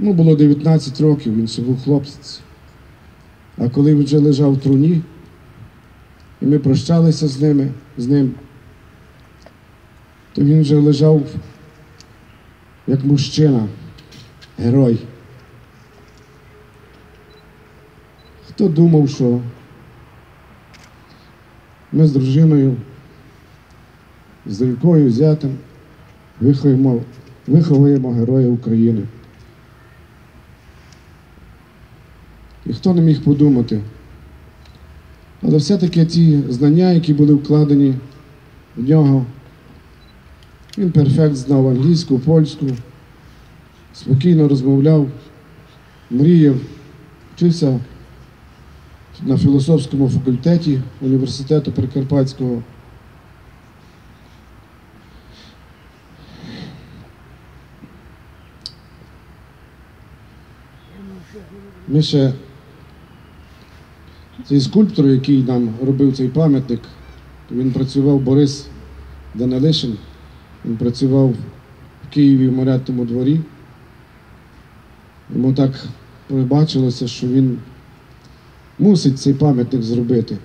Йому було 19 років, він ще був хлопець. А коли він вже лежав в труні, і ми прощалися з ними, з ним, то він вже лежав як мужчина, герой. Хто думав, що ми з дружиною, з донькою, зятем виховуємо, виховуємо героя України. І хто не міг подумати? Але все-таки ті знання, які були вкладені в нього, він перфект знав англійську, польську, спокійно розмовляв, мріяв, вчився на філософському факультеті університету Прикарпатського. Ми ще цей скульптор, який нам робив цей пам'ятник, він працював Борис Данилишин, він працював в Києві в Морятому дворі. Йому так побачилося, що він мусить цей пам'ятник зробити.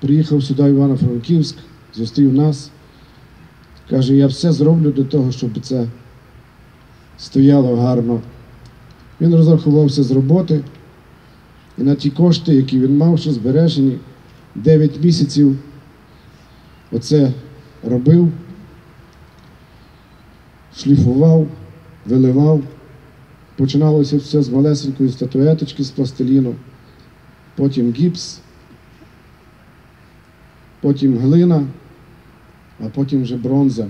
Приїхав сюди в Івано-Франківськ, зустрів нас. Каже, я все зроблю для того, щоб це стояло гарно. Він розрахувався з роботи. І на ті кошти, які він мав, що збережені, 9 місяців оце робив, шліфував, виливав. Починалося все з малесенької статуеточки з пластиліну, потім гіпс, потім глина, а потім вже бронза.